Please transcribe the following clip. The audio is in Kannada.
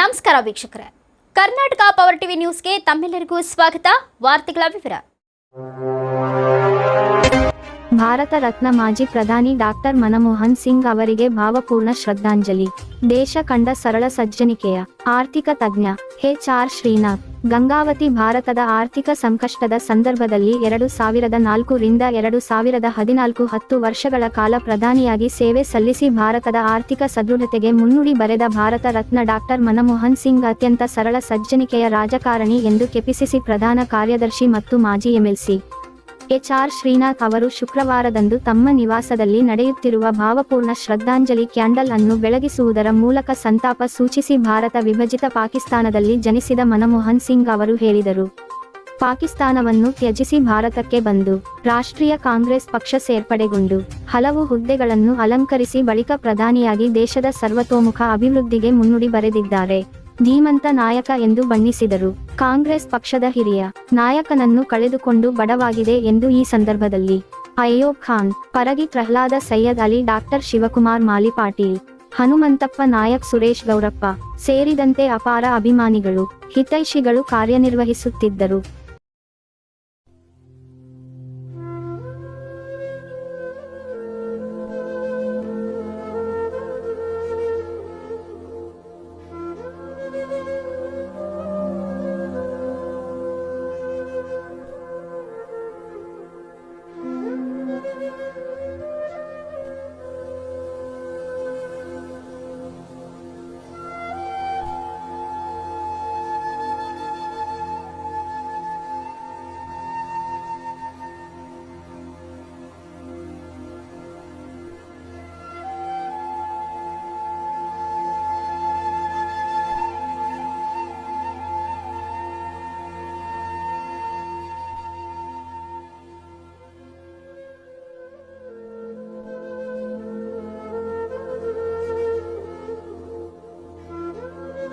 ನಮಸ್ಕಾರ ವೀಕ್ಷಕರೇ. ಕರ್ನಾಟಕ ಪವರ್ ಟಿವಿ ನ್ಯೂಸ್ಗೆ ತಮ್ಮೆಲ್ಲರಿಗೂ ಸ್ವಾಗತ. ವಾರ್ತೆಗಳ ವಿವರ. ಭಾರತ ರತ್ನ ಮಾಜಿ ಪ್ರಧಾನಿ ಡಾಕ್ಟರ್ ಮನಮೋಹನ್ ಸಿಂಗ್ ಅವರಿಗೆ ಭಾವಪೂರ್ಣ ಶ್ರದ್ಧಾಂಜಲಿ. ದೇಶ ಕಂಡ ಸರಳ ಸಜ್ಜನಿಕೆಯ ಆರ್ಥಿಕ ತಜ್ಞ ಹೆಚ್ ಆರ್ ಶ್ರೀನಾಥ್. ಗಂಗಾವತಿ ಭಾರತದ ಆರ್ಥಿಕ ಸಂಕಷ್ಟದ ಸಂದರ್ಭದಲ್ಲಿ ಎರಡು ಸಾವಿರದ ನಾಲ್ಕು ರಿಂದ ಎರಡು ಸಾವಿರದ ಹದಿನಾಲ್ಕು ಹತ್ತು ವರ್ಷಗಳ ಕಾಲ ಪ್ರಧಾನಿಯಾಗಿ ಸೇವೆ ಸಲ್ಲಿಸಿ ಭಾರತದ ಆರ್ಥಿಕ ಸದೃಢತೆಗೆ ಮುನ್ನುಡಿ ಬರೆದ ಭಾರತ ರತ್ನ ಡಾಕ್ಟರ್ ಮನಮೋಹನ್ ಸಿಂಗ್ ಅತ್ಯಂತ ಸರಳ ಸಜ್ಜನಿಕೆಯ ರಾಜಕಾರಣಿ ಎಂದು ಕೆಪಿಸಿಸಿ ಪ್ರಧಾನ ಕಾರ್ಯದರ್ಶಿ ಮತ್ತು ಮಾಜಿ ಎಂಎಲ್ಸಿ ಎಚ್ ಆರ್ ಶ್ರೀನಾಥ್ ಅವರು ಶುಕ್ರವಾರದಂದು ತಮ್ಮ ನಿವಾಸದಲ್ಲಿ ನಡೆಯುತ್ತಿರುವ ಭಾವಪೂರ್ಣ ಶ್ರದ್ಧಾಂಜಲಿ ಕ್ಯಾಂಡಲ್ ಅನ್ನು ಬೆಳಗಿಸುವುದರ ಮೂಲಕ ಸಂತಾಪ ಸೂಚಿಸಿ ಭಾರತ ವಿಭಜಿತ ಪಾಕಿಸ್ತಾನದಲ್ಲಿ ಜನಿಸಿದ ಮನಮೋಹನ್ ಸಿಂಗ್ ಅವರು ಹೇಳಿದರು. ಪಾಕಿಸ್ತಾನವನ್ನು ತ್ಯಜಿಸಿ ಭಾರತಕ್ಕೆ ಬಂದು ರಾಷ್ಟ್ರೀಯ ಕಾಂಗ್ರೆಸ್ ಪಕ್ಷ ಸೇರ್ಪಡೆಗೊಂಡು ಹಲವು ಹುದ್ದೆಗಳನ್ನು ಅಲಂಕರಿಸಿ ಬಳಿಕ ಪ್ರಧಾನಿಯಾಗಿ ದೇಶದ ಸರ್ವತೋಮುಖ ಅಭಿವೃದ್ಧಿಗೆ ಮುನ್ನುಡಿ ಬರೆದಿದ್ದಾರೆ. ಧೀಮಂತ ನಾಯಕ ಎಂದು ಬಣ್ಣಿಸಿದರು. ಕಾಂಗ್ರೆಸ್ ಪಕ್ಷದ ಹಿರಿಯ ನಾಯಕನನ್ನು ಕಳೆದುಕೊಂಡು ಬಡವಾಗಿದೆ ಎಂದು ಈ ಸಂದರ್ಭದಲ್ಲಿ ಅಯ್ಯೋಬ್ ಖಾನ್, ಪರಗಿ ಪ್ರಹ್ಲಾದ ಸೈಯದ್ ಅಲಿ ಡಾಕ್ಟರ್ ಶಿವಕುಮಾರ್ ಮಾಲಿ ಪಾಟೀಲ್ ಹನುಮಂತಪ್ಪ ನಾಯಕ್, ಸುರೇಶ್ ಗೌರಪ್ಪ ಸೇರಿದಂತೆ ಅಪಾರ ಅಭಿಮಾನಿಗಳು, ಹಿತೈಷಿಗಳು ಕಾರ್ಯನಿರ್ವಹಿಸುತ್ತಿದ್ದರು.